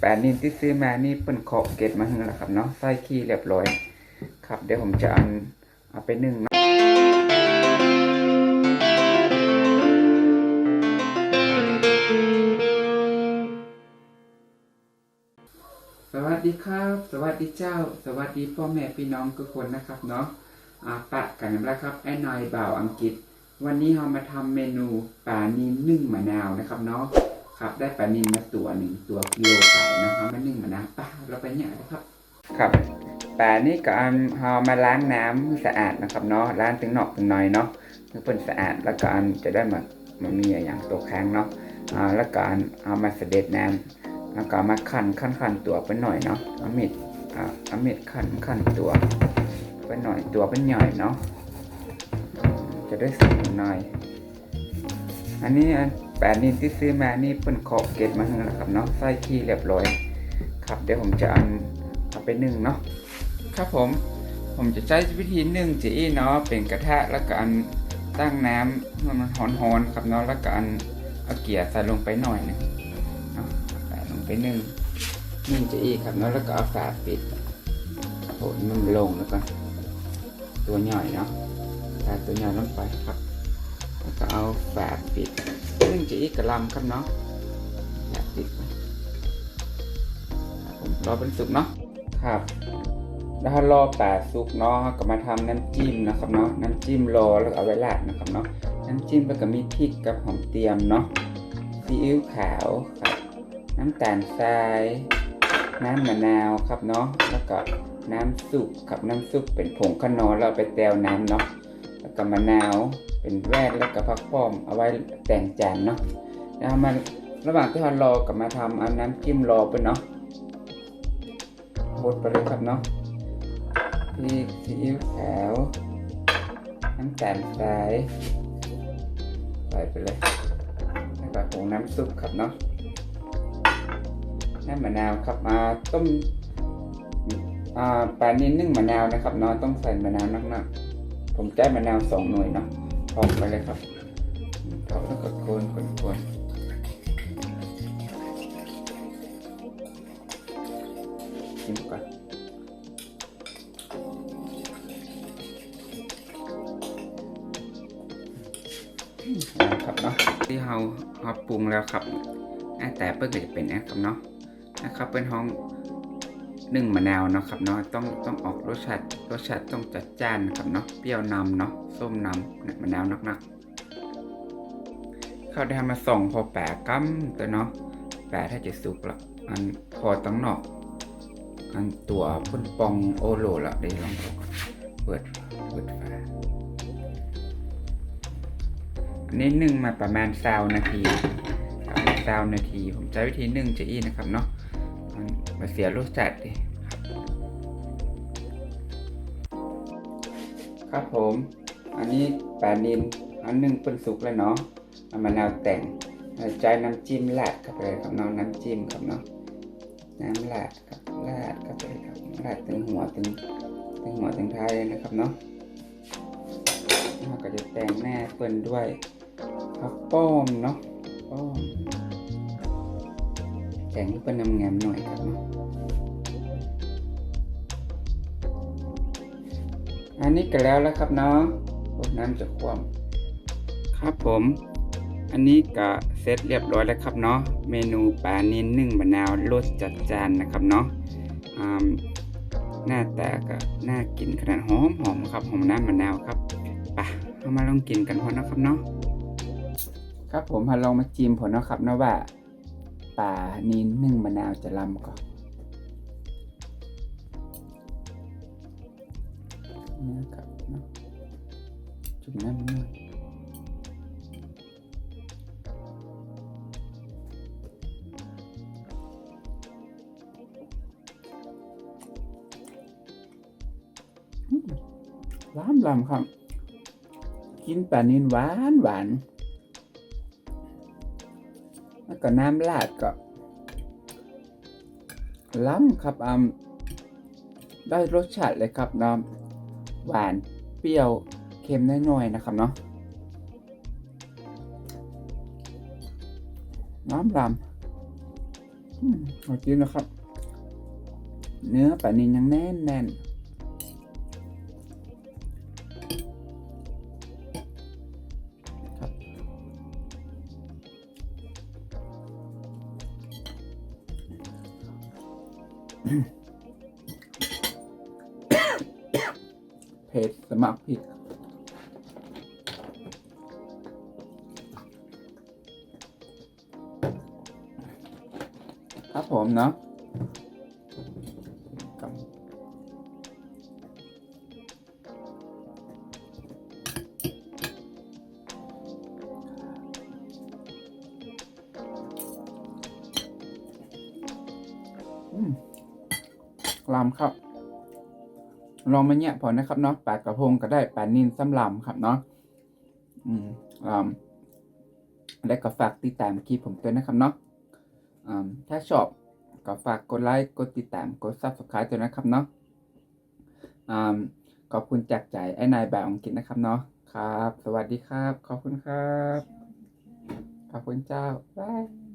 แปดนินที่ซื้อมานี่เปิ้นขอบเกตมาให้แล้วครับเนาะใส่ขี้เรียบร้อย ครับเดี๋ยวผมจะเอาเอาไปนึ่งเนาะสวัสดีครับ สวัสดีเจ้า สวัสดีพ่อแม่พี่น้องทุกคนนะครับเนาะอาปะกันแล้วครับไอ้นอยบ่าวอังกฤษ วันนี้เรามาทำเมนูปลานินนึ่งมะนาวนะครับเนาะ ครับได้ปลานินมาตัวหนึ่งตัวกิโลไก่นาะเอามานึ่งมะนาวป้าเราไปเนี่ยนะครับ ครับปลานี่ก็เอาเอามาล้างน้ำให้สะอาดนะครับเนาะล้างถึงนอกถึงในเนาะเพื่อเป็นสะอาดแล้วก็อันจะได้มามันมีอย่างตัวแข็งเนาะอ่าแล้วก็อันเอามาเสด็จน้ำแล้วก็มาคั่นคั่นคั่นตัวไปหน่อยเนาะเอามีดอ่าเอามีดคั่นคั่นตัวไปหน่อยตัวเป็นใหญ่เนาะจะได้สุกหน่อย อันนี้อันแปดนินที่ซื้อมานี่เปิ้นขอบเกตมาให้แล้วครับเนาะใส่ขี้เรียบร้อย ครับเดี๋ยวผมจะเอาเอาไปนึ่งเนาะครับผมผมจะใช้วิธีนึ่งจีเนาะเป็นกระทะแล้วก็อันตั้งน้ำให้มันร้อนๆครับเนาะแล้วก็อันเอาเกียร์ใส่ลงไปหน่อยหนึงเนาะใส่ลงไปนึ่งนึ่งจีครับเนาะแล้วก็เอาฝาปิดโหมันลงแล้วก็ตัวใหญ่เนาะใส่ตัวใหญ่ลงไปครับ แล้วก็เอาฝาปิดนึ่งจีกระลำครับเนาะฝาปิดผมรอเป็นสุกเนาะครับแล้วถ้ารอแปดสุกเนาะก็มาทำน้ำจิ้มนะครับเนาะน้ำจิ้มรอแล้วเอาไว้ราดนะครับเนาะน้ำจิ้มแล้วก็มีพริกกับหอมเตียมเนาะซีอิ๊วขาวครับน้ำตาลทรายน้ำมะนาวครับเนาะแล้วก็น้ำซุปครับน้ำซุปเป็นผงขนอแล้วเอาไปแตวน้ำเนาะแล้วก็มะนาว เป็นแว่นแล้วก็พักป้อมเอาไว้แต่งจานเนาะแล้วมาระหว่างที่เรารอกับมาทำเอาน้ำจิ้มรอไปเนาะบดไปเลยครับเนาะพริกซีอิ๊วขาวน้ำตาลทรายใส่ไปเลยแล้วก็ผงน้ำซุปครับเนาะน้ำมะนาวครับมาต้มอ่าปลานิ่นึ่งมะนาวนะครับเนาะต้องใส่มะนาวนักๆผมใช้มะนาวสองหน่วยเนาะ พอกไปเลยครับพอกแล้วก็โคนคนคนชิมก่อนครับเนาะที่เราเราปรุงแล้วครับอ่าแต่เปิ้ลก็จะเป็นนะครับเนาะนะครับเป็นห้อง นึ่งมะนาวเนาะครับเนาะต้องต้องออกรสชาติรสชาติต้องจัดจ้านนะครับเนาะเปรี้ยวนำเนาะส้มนำเนี่ยมะนาวนักๆเข้าได้มาส่องพอแปะกั้มตัวเนาะแปะถ้าจะสุกละอันพอต้องนอกอันตัวพ่นปองโอโลละได้ลองดูเปิดเปิดฝาอันนี้นึ่งมาประมาณซาวนาทีครับซาวนาที ผมใช้วิธีนึ่งจะอี้นะครับเนาะ มาเสียรสชาติดิครับผม อันนี้ปลานินอันนึ่งเป็นสุกแล้วเนาะเอามะนาวแต่งใจน้ำจิ้มราดเข้าไปเลยครับเนาะน้ำจิ้มครับเนาะน้ำราดครับราดเข้าไปเลยครับราดถึงหัวถึงถึงหัวถึงท้ายเลยนะครับเนาะก็จะแต่งหน้าเปิ้นด้วยผักป้อมเนาะป้อม แต่งให้เป็นงามๆหน่อยครับเนาะอันนี้ก็แล้วแล้วครับเนาะน้ำจะคว่ำครับผม อันนี้ก็เสร็จเรียบร้อยแล้วครับเนาะเมนูปลานิ่นึ่งมะนาวรสจัดจานนะครับเนาะอ่าหน้าตาก็น่ากินขนาดหอมหอมครับหอมน้ำมะนาวครับไปเอามาลองกินกันพอนะครับเนาะครับผมพาลองมาจิ้มผลนะครับเนาะว่า ป่านี้นึ่งมะนาวจะลำก่อนนะครับเนาะจุ่มน้ำหน่อยอืมหวานลำครับ กินป่านินหวานหวาน แล้วก็น้ำราดก็ ล้ำครับอ่าได้รสชาติเลยครับน้ำหวานเปรี้ยวเค็มน้อยๆนะครับเนาะน้ำลอืมเอาจริงนะครับ เนื้อปลานินยังแน่นแน่น เผ็ดสมัครผิดครับผมเนาะ ลำครับ ลองมาเนี่ยพอนะครับเนาะปลากระพงก็ได้ปลานินสำลำครับเนาะอืมลำและก็ฝากติดตามคลิปผมด้วยนะครับเนาะถ้าชอบก็ฝากกดไลค์กดติดตามกด subscribe ด้วยนะครับเนาะอ่าขอบคุณจากใจไอ้นายแบบอังกฤษนะครับเนาะครับ สวัสดีครับ ขอบคุณครับ ขอบคุณเจ้าบาย